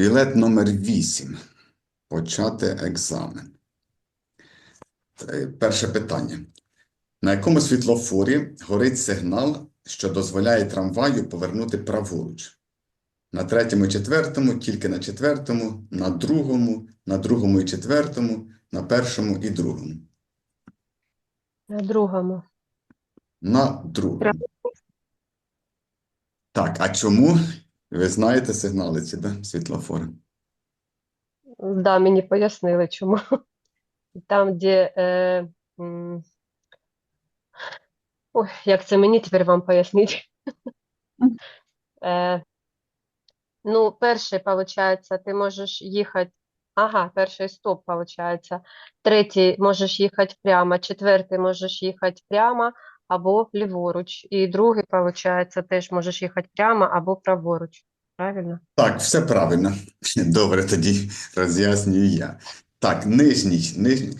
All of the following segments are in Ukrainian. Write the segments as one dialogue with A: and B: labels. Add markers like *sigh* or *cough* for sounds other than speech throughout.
A: Білет номер 8. Почати екзамен. Е, Перше питання. На якому світлофорі горить сигнал, що дозволяє трамваю повернути праворуч? На третьому і четвертому, тільки на четвертому, на другому, на другому і четвертому, на першому і другому.
B: На другому.
A: На другому. Так, а чому? Ви знаєте сигнали ці, да? Світлофори?
B: Да, мені пояснили, чому. Там, де. Е, ой, як це мені тепер вам пояснити? *laughs* Е, ну, перший, виходить, ти можеш їхати. Ага, перший стоп, виходить. Третій можеш їхати прямо, четвертий можеш їхати прямо або ліворуч. І другий, виходить, теж можеш їхати прямо або праворуч. Правильно?
A: Так, все правильно. *laughs* Добре, тоді роз'яснюю я. Так, нижній, нижній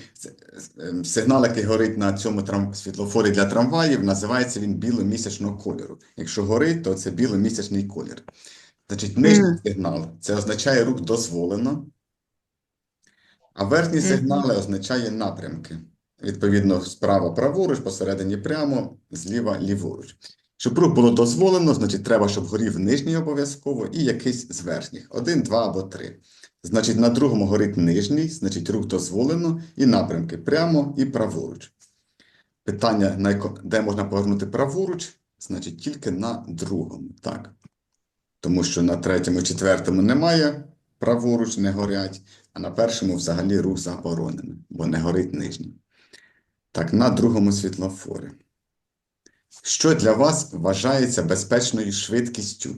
A: ем, сигнал, який горить на цьому трам, світлофорі для трамваїв, називається він біломісячного кольору. Якщо горить, то це біломісячний колір. Значить, нижній сигнал це означає рух дозволено, а верхні сигнали означає напрямки. Відповідно, справа праворуч, посередині прямо, зліва ліворуч. Щоб рух було дозволено, значить, треба, щоб горів нижній обов'язково і якийсь з верхніх. Один, два або три. Значить, на другому горить нижній, значить, рух дозволено і напрямки прямо і праворуч. Питання, де можна повернути праворуч, значить, тільки на другому. Так. Тому що на третьому четвертому немає, праворуч не горять, а на першому взагалі рух заборонений, бо не горить нижній. Так, на другому світлофорі. Що для вас вважається безпечною швидкістю?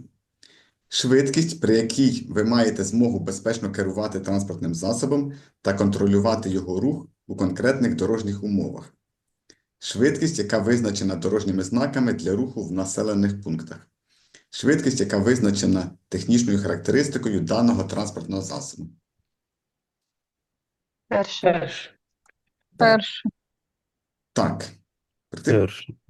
A: Швидкість, при якій ви маєте змогу безпечно керувати транспортним засобом та контролювати його рух у конкретних дорожніх умовах. Швидкість, яка визначена дорожніми знаками для руху в населених пунктах. Швидкість, яка визначена технічною характеристикою даного транспортного засобу.
B: Перший.
C: Перший.
A: Так. Практи-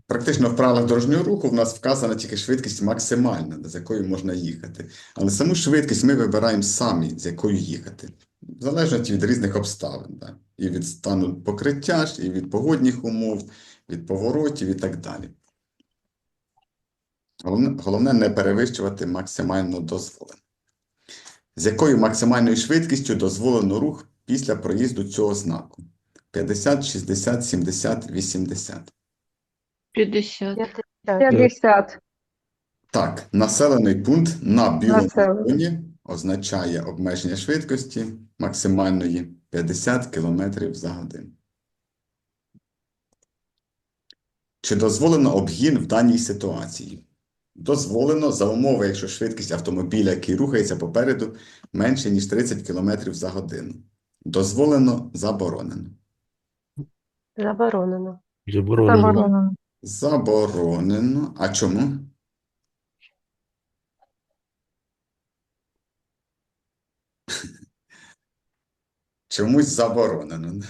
A: Практично в правилах дорожнього руху в нас вказана тільки швидкість максимальна, з якою можна їхати. Але саму швидкість ми вибираємо самі, з якою їхати. В залежності від різних обставин. Да? І від стану покриття, і від погодних умов, від поворотів і так далі. Головне, головне не перевищувати максимально дозволене. З якою максимальною швидкістю дозволено рух після проїзду цього знаку? 50, 60, 70, 80.
D: 50. 50.
A: Так, населений пункт на білому
D: Населений.
A: фоні означає обмеження швидкості максимальної 50 км за годину. Чи дозволено обгін в даній ситуації? Дозволено за умови, якщо швидкість автомобіля, який рухається попереду, менше, ніж 30 км за годину. Дозволено заборонено.
B: Заборонено.
C: Заборонено.
D: Заборонено.
A: Заборонено. А чому? Чомусь заборонено.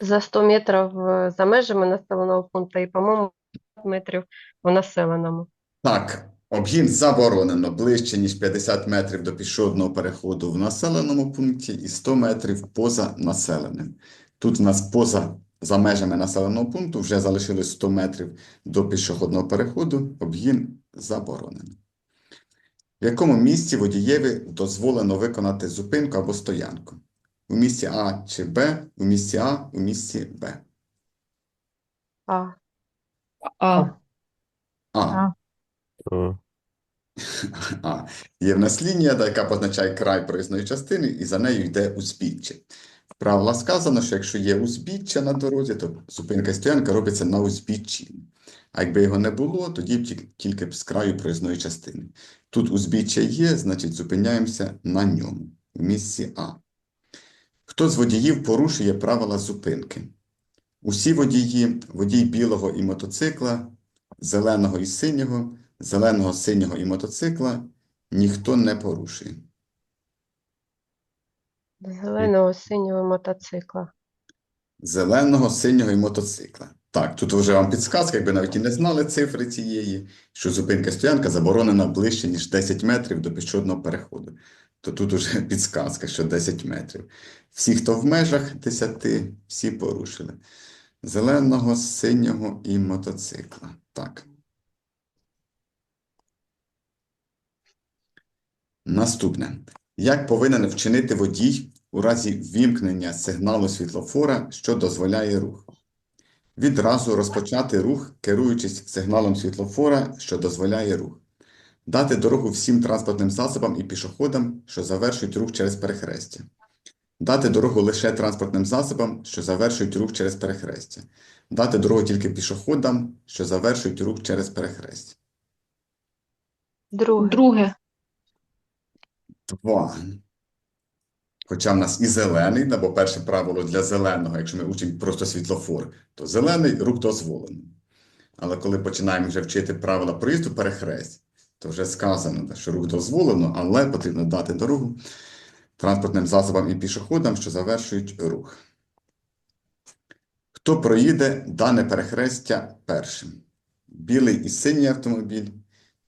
B: За 100 метрів е, за межами населеного пункту і, по-моєму, 50 метрів в населеному.
A: Так, обгін заборонено ближче, ніж 50 метрів до пішохідного переходу в населеному пункті і 100 метрів поза населеним. Тут в нас поза за межами населеного пункту вже залишилось 100 метрів до пішохідного переходу, обгін заборонено. В якому місці водієві дозволено виконати зупинку або стоянку? У місці А чи Б, у місці А, у місці Б.
B: А.
D: А.
A: А.
C: А.
A: А, *laughs* є в нас лінія, яка позначає край проїзної частини, і за нею йде узбіччя. В правилах сказано, що якщо є узбіччя на дорозі, то зупинка і стоянка робиться на узбіччі. А якби його не було, тоді б тільки б з краю проїзної частини. Тут узбіччя є, значить зупиняємося на ньому, в місці А. Хто з водіїв порушує правила зупинки? Усі водії, водій білого і мотоцикла, зеленого і синього, зеленого, синього і мотоцикла ніхто не порушує.
B: Зеленого синього мотоцикла.
A: Зеленого, синього і мотоцикла. Так, тут вже вам підсказка, якби навіть і не знали цифри цієї, що зупинка стоянка заборонена ближче, ніж 10 метрів до пішохідного переходу. То тут уже *laughs* підсказка, що 10 метрів. Всі, хто в межах 10, всі порушили. Зеленого, синього і мотоцикла. Так. Наступне. Як повинен вчинити водій у разі вімкнення сигналу світлофора, що дозволяє рух? Відразу розпочати рух, керуючись сигналом світлофора, що дозволяє рух. Дати дорогу всім транспортним засобам і пішоходам, що завершують рух через перехрестя. Дати дорогу лише транспортним засобам, що завершують рух через перехрестя. Дати дорогу тільки пішоходам, що завершують рух через перехрестя.
B: Друге.
D: Друге.
A: Два. Хоча в нас і зелений, бо перше правило для зеленого, якщо ми учимо просто світлофор, то зелений рух дозволений. Але коли починаємо вже вчити правила проїзду перехресть, то вже сказано, що рух дозволено, але потрібно дати дорогу транспортним засобам і пішоходам, що завершують рух. Хто проїде дане перехрестя першим? Білий і синій автомобіль,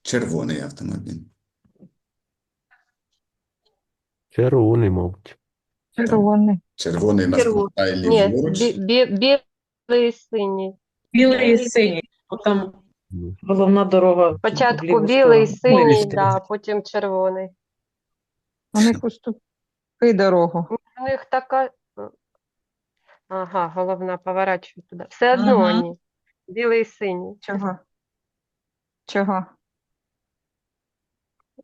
A: червоний автомобіль.
C: Червоний, мабуть.
D: Червоний.
A: Червоний нас
B: Червоний.
A: повертає
B: Ні,
A: ліворуч.
B: бі, бі, білий і синій.
E: Білий і синій, бо там
C: Ну,
E: головна дорога в
B: Спочатку
E: ліву
B: білий,
E: сторону.
B: синій, да, потім червоний.
D: У них уступи дорогу.
B: У них така. Ага, головна поворачує туди. Все одно
E: Ага.
B: вони. Білий і синій.
D: Чого? Чого?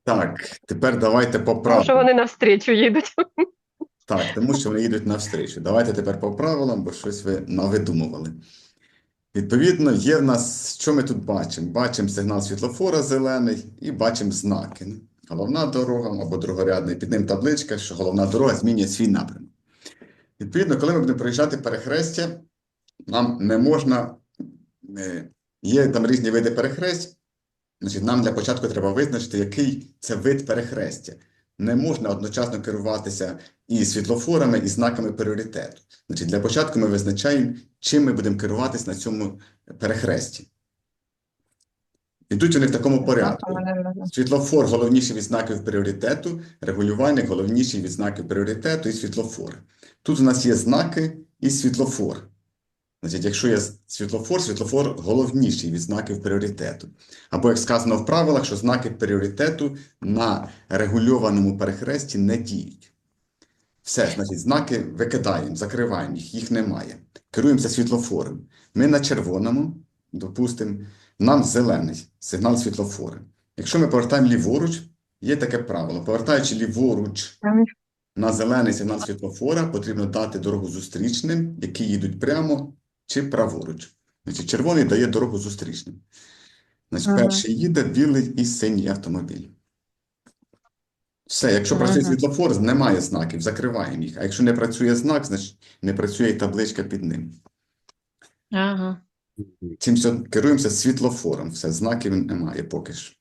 A: Так, тепер давайте по
B: Тому що вони навстрічу їдуть.
A: Так, тому що вони їдуть навстрічу. Давайте тепер по правилам, бо щось ви навидумували. Відповідно, є в нас, що ми тут бачимо? Бачимо сигнал світлофора зелений і бачимо знаки. Головна дорога або другорядний, під ним табличка, що головна дорога змінює свій напрямок. Відповідно, коли ми будемо проїжджати перехрестя, нам не можна, е, є там різні види перехресть, значить, нам для початку треба визначити, який це вид перехрестя. Не можна одночасно керуватися і світлофорами, і знаками пріоритету. Значить, для початку ми визначаємо, чим ми будемо керуватись на цьому перехресті. Ідуть вони в такому порядку. Світлофор головніший від пріоритету, регулювальник головніший від пріоритету і світлофор. Тут у нас є знаки і світлофор. Значить, якщо є світлофор, світлофор головніший від знаків пріоритету. Або, як сказано в правилах, що знаки пріоритету на регульованому перехресті не діють. Все, значить, знаки викидаємо, закриваємо їх, їх немає. Керуємося світлофором. Ми на червоному, допустимо, нам зелений сигнал світлофора. Якщо ми повертаємо ліворуч, є таке правило. Повертаючи ліворуч на зелений сигнал світлофора, потрібно дати дорогу зустрічним, які їдуть прямо чи праворуч. Значить, червоний дає дорогу зустрічним. Значить,
D: Ага.
A: перший їде білий і синій автомобіль. Все, якщо працює
D: Ага.
A: світлофор, немає знаків, закриваємо їх. А якщо не працює знак, значить не працює і табличка під ним.
E: Ага.
A: Цим все керуємося світлофором. Все, знаків немає поки що.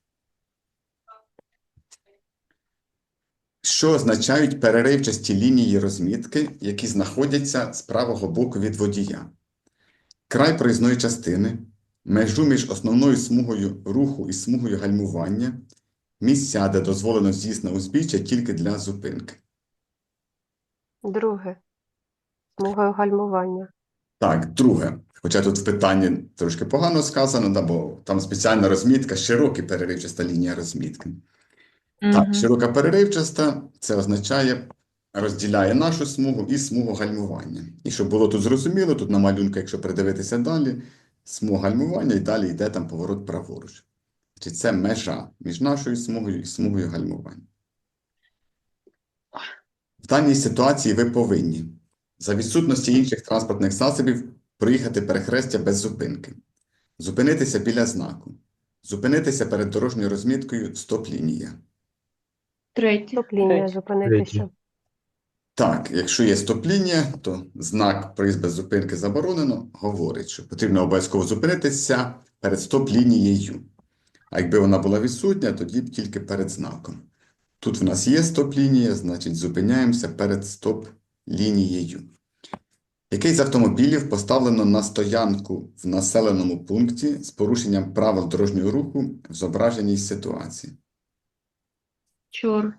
A: Що означають переривчасті лінії розмітки, які знаходяться з правого боку від водія? Край проїзної частини, межу між основною смугою руху і смугою гальмування, місця, де дозволено з'їзд на узбіччя тільки для зупинки.
B: Друге. Смугою гальмування.
A: Так, друге. Хоча тут в питанні трошки погано сказано, да, бо там спеціальна розмітка, широка переривчаста лінія розмітки. Так, широка переривчаста це означає, розділяє нашу смугу і смугу гальмування. І щоб було тут зрозуміло, тут на малюнку, якщо придивитися далі, смуга гальмування і далі йде там поворот праворуч. Чи це межа між нашою смугою і смугою гальмування. В даній ситуації ви повинні за відсутності інших транспортних засобів проїхати перехрестя без зупинки, зупинитися біля знаку, зупинитися перед дорожньою розміткою стоп-лінія.
E: Третє.
B: Стоп-лінія, зупинитися.
A: Так, якщо є стоп-лінія, то знак «Проїзд без зупинки заборонено» говорить, що потрібно обов'язково зупинитися перед стоп-лінією. А якби вона була відсутня, тоді б тільки перед знаком. Тут в нас є стоп-лінія, значить зупиняємося перед стоп-лінією. Який з автомобілів поставлено на стоянку в населеному пункті з порушенням правил дорожнього руху в зображеній ситуації?
E: Чор.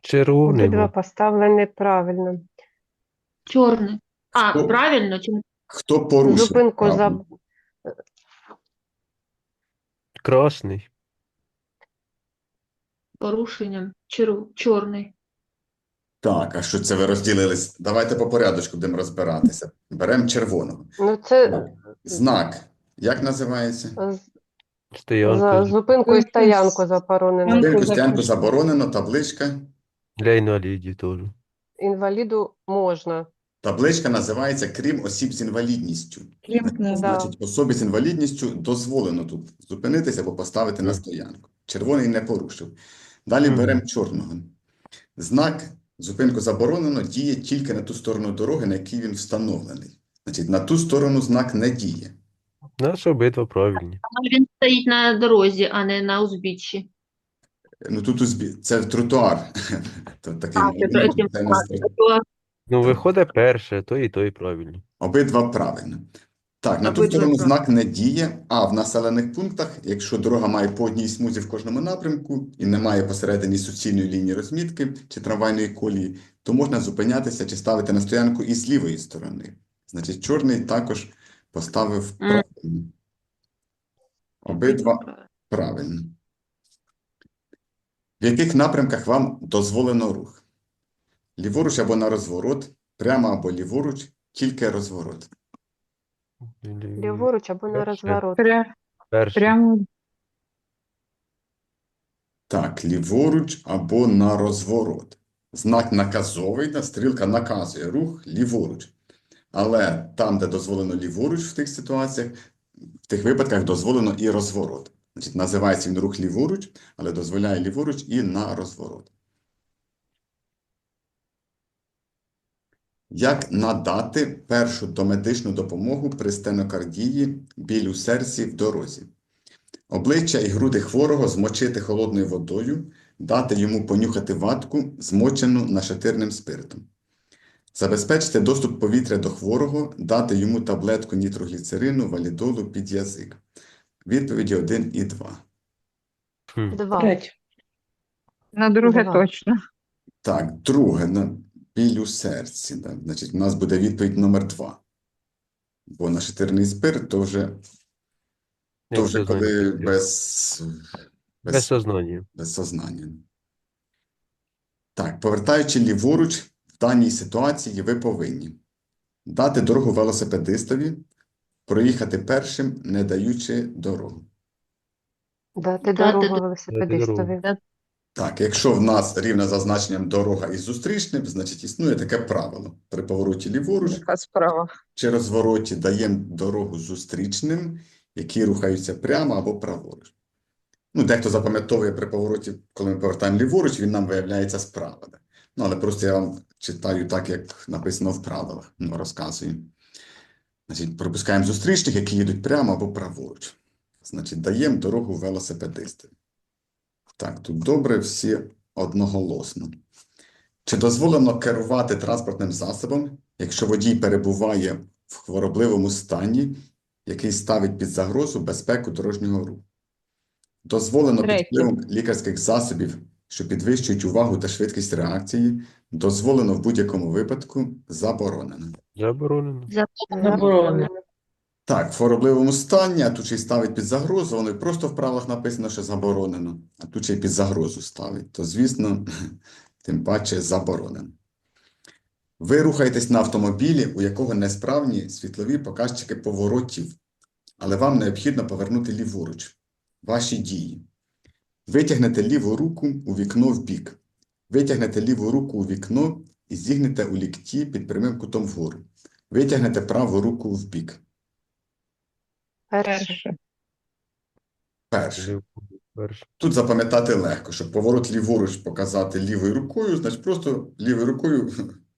C: Червоний,
B: Обидва поставлені правильно.
E: Чорний. А,
A: Хто?
E: правильно, чи
A: Хто порушив
B: Зупинку за?
C: Красний.
E: порушенням? Чор... Чорний.
A: Так, а що це ви розділились? Давайте по порядочку будемо розбиратися. Беремо червоного.
B: ну це
A: Знак. Як називається?
B: з-
C: Стоянка.
B: за зупинку і стоянку заборонено.
D: Зупинку
A: Зупинку стоянку заборонено, табличка.
C: Для інвалідів теж.
B: Інваліду можна.
A: Табличка називається крім осіб з інвалідністю.
D: Крім
B: Да.
A: Значить, особі з інвалідністю дозволено тут зупинитися або поставити на стоянку. Червоний не порушив. Далі
C: Мгм.
A: беремо чорного. Знак зупинку заборонено діє тільки на ту сторону дороги, на якій він встановлений. Значить, на ту сторону знак не діє.
C: Наші обидва правильні.
E: Він стоїть на дорозі, а не на узбіччі.
A: Ну тут узбі- це тротуар. *laughs* То такий
E: А, це
A: маленький, це не
C: Ну, виходить перше, то і той правильні.
A: Обидва правильно. Так, на ту сторону знак не діє, а в населених пунктах, якщо дорога має по одній смузі в кожному напрямку і немає посередині суцільної лінії розмітки чи трамвайної колії, то можна зупинятися чи ставити на стоянку і з лівої сторони. Значить, чорний також поставив правильно. Обидва правильно. В яких напрямках вам дозволено рух? Ліворуч або на розворот, прямо або ліворуч, тільки розворот.
B: Ліворуч або на розворот.
C: Перше.
D: Прямо
A: Так, ліворуч або на розворот. Знак наказовий, стрілка наказує рух ліворуч. Але там, де дозволено ліворуч в тих ситуаціях, в тих випадках дозволено і розворот. Значить, називається він рух ліворуч, але дозволяє ліворуч і на розворот. Як надати першу домедичну допомогу при стенокардії, біль у серці в дорозі? Обличчя і груди хворого змочити холодною водою, дати йому понюхати ватку, змочену нашатирним спиртом. Забезпечити доступ повітря до хворого, дати йому таблетку нітрогліцерину, валідолу під язик. Відповіді 1 і 2.
C: Хм.
B: Два.
D: На друге
B: Два.
D: точно.
A: Так, друге, на біль у серці. Да. Значить, у нас буде відповідь номер 2. Бо нашатирний спирт то вже, то вже коли без,
C: Без
A: без
C: сознання.
A: без сознання. Так, повертаючи ліворуч, в даній ситуації ви повинні дати дорогу велосипедистові, проїхати першим, не даючи дорогу.
B: Дати
E: Дати
B: дорогу велосипедистові.
A: Так, якщо в нас рівне за значенням дорога із зустрічним, значить існує таке правило. При повороті ліворуч
D: справа.
A: чи розвороті даємо дорогу зустрічним, які рухаються прямо або праворуч. Ну, дехто запам'ятовує при повороті, коли ми повертаємо ліворуч, він нам виявляється справа. Ну, але просто я вам читаю так, як написано в правилах, ну, розказую. Значить, пропускаємо зустрічних, які їдуть прямо або праворуч. Значить, даємо дорогу велосипедистам. Так, тут добре, всі одноголосно. Чи дозволено керувати транспортним засобом, якщо водій перебуває в хворобливому стані, який ставить під загрозу безпеку дорожнього руху? Дозволено під впливом лікарських засобів, що підвищують увагу та швидкість реакції, дозволено в будь-якому випадку, заборонено.
C: Заборонено.
E: Заборонено.
A: Так, в хворобливому стані, а тут ще й ставить під загрозу, воно і просто в правилах написано, що заборонено, а тут ще й під загрозу ставить, то, звісно, *laughs* тим паче заборонено. Ви рухаєтесь на автомобілі, у якого несправні світлові показчики поворотів, але вам необхідно повернути ліворуч. Ваші дії. Витягнете ліву руку у вікно в бік. Витягнете ліву руку у вікно і зігнете у лікті під прямим кутом вгору. Витягнете праву руку в бік.
B: Перше.
D: Перше.
A: Перше.
C: Перше.
A: Тут запам'ятати легко, щоб поворот ліворуч показати лівою рукою, значить просто лівою рукою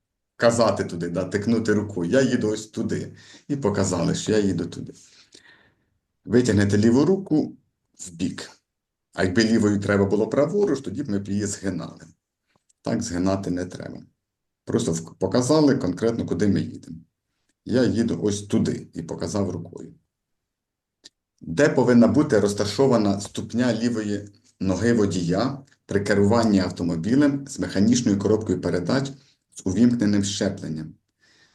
A: *laughs* казати туди, да, тикнути рукою. Я їду ось туди. І показали, що я їду туди. Витягнете ліву руку в бік. А якби лівою треба було праворуч, тоді б ми б її згинали. Так згинати не треба. Просто показали конкретно, куди ми їдемо. Я їду ось туди і показав рукою. Де повинна бути розташована ступня лівої ноги водія при керуванні автомобілем з механічною коробкою передач з увімкненим щепленням?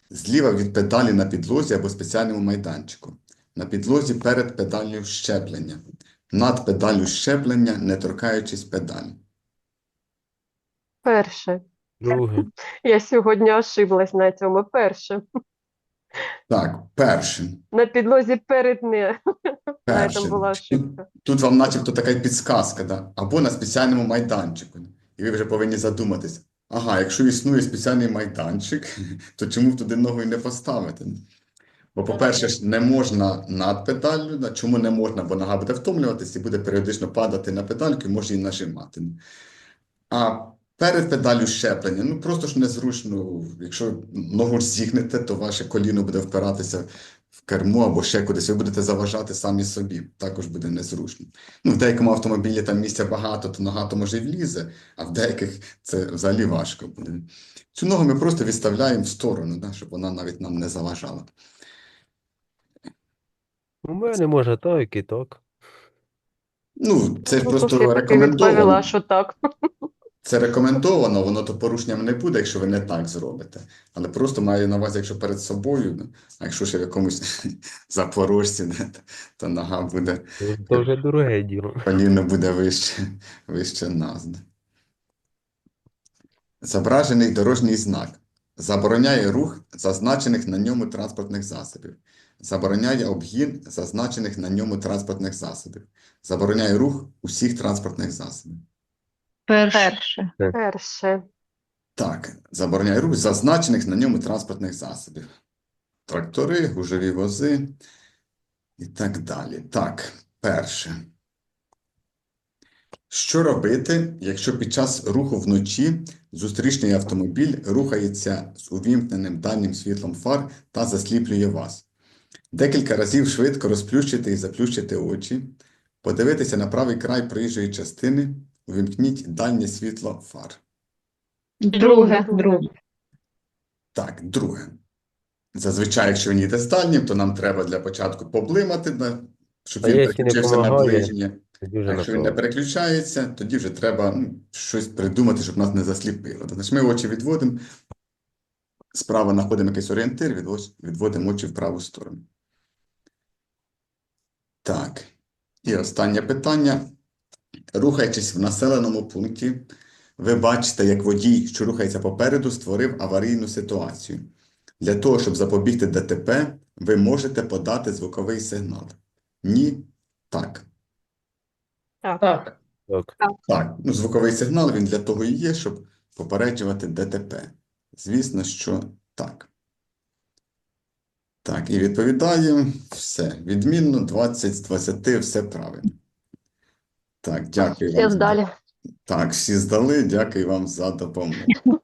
A: Зліва від педалі на підлозі або спеціальному майданчику. На підлозі перед педаллю щеплення. Над педаллю щеплення, не торкаючись педалі.
B: Перше.
C: Друге. *laughs*
B: Я сьогодні ошиблась на цьому. Перше.
A: Так, перше.
B: На підлозі перед не. *laughs* На
A: Перше.
B: этом була
A: Тут,
B: ошибка.
A: тут вам начебто така й підсказка, да? Або на спеціальному майданчику. І ви вже повинні задуматись. Ага, якщо існує спеціальний майданчик, *laughs* то чому б туди ногу і не поставити? Бо, по-перше, не можна над педаллю. Чому не можна? Бо нога буде втомлюватись і буде періодично падати на педальку і може її нажимати. А перед педаллю щеплення, ну просто ж незручно. Якщо ногу зігнете, то ваше коліно буде впиратися в кермо або ще кудись. Ви будете заважати самі собі. Також буде незручно. Ну, в деякому автомобілі там місця багато, то нога то може й влізе, а в деяких це взагалі важко буде. Цю ногу ми просто відставляємо в сторону, да, щоб вона навіть нам не заважала.
C: У мене може так і так.
A: Ну, це
B: Ну,
A: просто
B: я
A: рекомендовано.
B: відповіла, що так.
A: Це рекомендовано, воно то порушенням не буде, якщо ви не так зробите. Але просто маю на увазі, якщо перед собою, ну, а якщо ще в якомусь *laughs* запорожці, то, то нога буде,
C: Це то вже друге діло.
A: коліно буде вище, вище нас. Зображений дорожній знак. Забороняє рух зазначених на ньому транспортних засобів. Забороняє обгін зазначених на ньому транспортних засобів. Забороняє рух усіх транспортних засобів.
E: Перше.
D: Перше.
A: Так, забороняє рух зазначених на ньому транспортних засобів. Трактори, гужові вози і так далі. Так, перше. Що робити, якщо під час руху вночі зустрічний автомобіль рухається з увімкненим дальнім світлом фар та засліплює вас? Декілька разів швидко розплющити і заплющити очі, подивитися на правий край проїжджої частини, увімкніть дальнє світло фар.
D: Друге.
B: Друге.
A: Так, друге. Зазвичай, якщо він їде з дальнім, то нам треба для початку поблимати, щоб він переключився на ближнє. А якщо він не переключається, тоді вже треба ну, щось придумати, щоб нас не засліпило. Тобто ж ми очі відводимо, справа знаходимо якийсь орієнтир, відводимо очі в праву сторону. Так. І останнє питання. Рухаючись в населеному пункті, ви бачите, як водій, що рухається попереду, створив аварійну ситуацію. Для того, щоб запобігти ДТП, ви можете подати звуковий сигнал. Ні, так.
B: Так.
E: Так.
C: Так.
A: Так, ну, звуковий сигнал він для того і є, щоб попереджувати ДТП. Звісно, що так. Так, і відповідає все. Відмінно 20 з 20, все правильно. Так, дякую
B: Всі
A: вам. за-
B: здалі.
A: Так, всі здали. Дякую вам за допомогу. *laughs*